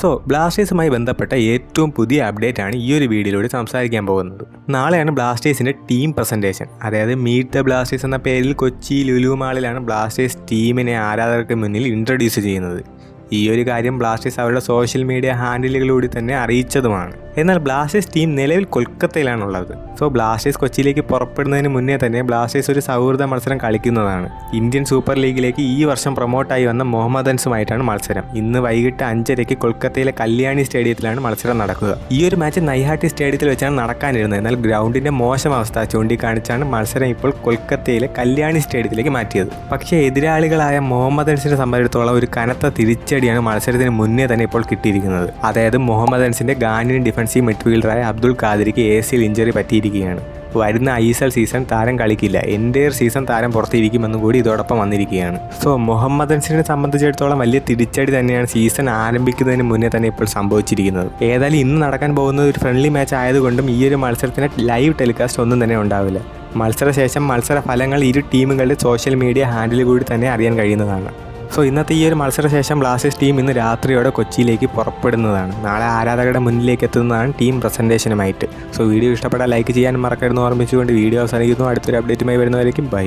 So ബ്ലാസ്റ്റേഴ്സുമായി ബന്ധപ്പെട്ട ഏറ്റവും പുതിയ അപ്ഡേറ്റ് ആണ് ഈ ഒരു വീഡിയോയിലൂടെ സംസാരിക്കാൻ പോകുന്നത്. നാളെയാണ് ബ്ലാസ്റ്റേഴ്സിന്റെ ടീം പ്രസന്റേഷൻ അതായത് മീറ്റ് ദ ബ്ലാസ്റ്റേഴ്സ് എന്ന പേരിൽ കൊച്ചി ലുലു മാളിലാണ് ബ്ലാസ്റ്റേഴ്സ് ടീമിനെ ആരാധകർക്ക് മുന്നിൽ ഇൻട്രൊഡ്യൂസ് ചെയ്യുന്നത്. ഈ ഒരു കാര്യം ബ്ലാസ്റ്റേഴ്സ് അവരുടെ സോഷ്യൽ മീഡിയ ഹാൻഡിലുകളിലൂടെ തന്നെ അറിയിച്ചതുമാണ്. എന്നാൽ ബ്ലാസ്റ്റേഴ്സ് ടീം നിലവിൽ കൊൽക്കത്തയിലാണുള്ളത്. സോ ബ്ലാസ്റ്റേഴ്സ് കൊച്ചിയിലേക്ക് പുറപ്പെടുന്നതിന് മുന്നേ തന്നെ ബ്ലാസ്റ്റേഴ്സ് ഒരു സൗഹൃദ മത്സരം കളിക്കുന്നതാണ്. ഇന്ത്യൻ സൂപ്പർ ലീഗിലേക്ക് ഈ വർഷം പ്രൊമോട്ടായി വന്ന മുഹമ്മദൻസുമായിട്ടാണ് മത്സരം. ഇന്ന് വൈകിട്ട് അഞ്ചരയ്ക്ക് കൊൽക്കത്തയിലെ കല്യാണി സ്റ്റേഡിയത്തിലാണ് മത്സരം നടക്കുക. ഈ ഒരു മാച്ച് നൈഹാട്ടി സ്റ്റേഡിയത്തിൽ വെച്ചാണ് നടക്കാനിരുന്നത്. എന്നാൽ ഗ്രൗണ്ടിന്റെ മോശം അവസ്ഥ ചൂണ്ടിക്കാണിച്ചാണ് മത്സരം ഇപ്പോൾ കൊൽക്കത്തയിലെ കല്യാണി സ്റ്റേഡിയത്തിലേക്ക് മാറ്റിയത്. പക്ഷേ എതിരാളികളായ മുഹമ്മദൻസിനെ സംബന്ധിച്ചിടത്തോളം ഒരു കനത്ത തിരിച്ചടിയാണ് മത്സരത്തിന് മുന്നേ തന്നെ ഇപ്പോൾ കിട്ടിയിരിക്കുന്നത്. അതായത് മുഹമ്മദ് അൻസിന്റെ ഗാനിയൻ ഡിഫൻസീവ് മിഡ്ഫീൽഡറായ അബ്ദുൾ ഖാദിരിക്ക് എ സിയിൽ ഇഞ്ചറി പറ്റിയിരിക്കുകയാണ്. വരുന്ന ഐ എസ് എൽ സീസൺ താരം കളിക്കില്ല. എന്റെ സീസൺ താരം പുറത്തിരിക്കുമെന്നും കൂടി ഇതോടൊപ്പം വന്നിരിക്കുകയാണ്. സോ മുഹമ്മദ് അൻസിനെ സംബന്ധിച്ചിടത്തോളം വലിയ തിരിച്ചടി തന്നെയാണ് സീസൺ ആരംഭിക്കുന്നതിന് മുന്നേ തന്നെ ഇപ്പോൾ സംഭവിച്ചിരിക്കുന്നത്. ഏതായാലും ഇന്ന് നടക്കാൻ പോകുന്നത് ഒരു ഫ്രണ്ട്ലി മാച്ച് ആയതുകൊണ്ടും ഈ ഒരു മത്സരത്തിന് ലൈവ് ടെലികാസ്റ്റ് ഒന്നും തന്നെ ഉണ്ടാവില്ല. മത്സരശേഷം മത്സര ഫലങ്ങൾ ഇരു ടീമുകളുടെ സോഷ്യൽ മീഡിയ ഹാൻഡിൽ കൂടി തന്നെ അറിയാൻ കഴിയുന്നതാണ്. സോ ഇന്നത്തെ ഈ ഒരു മത്സരശേഷം ബ്ലാസ്റ്റേഴ്സ് ടീം ഇന്ന് രാത്രിയോടെ കൊച്ചിയിലേക്ക് പുറപ്പെടുന്നതാണ്. നാളെ ആരാധകരുടെ മുന്നിലേക്ക് എത്തുന്നതാണ് ടീം പ്രസന്റേഷനുമായിട്ട് സോ വീഡിയോ ഇഷ്ടപ്പെട്ടാൽ ലൈക്ക് ചെയ്യാൻ മറക്കരുതെന്ന് ഓർമ്മിച്ചുകൊണ്ട് വീഡിയോ അവസാനിക്കുന്നു. അടുത്തൊരു അപ്ഡേറ്റുമായി വരുന്നവരേക്കും ബൈ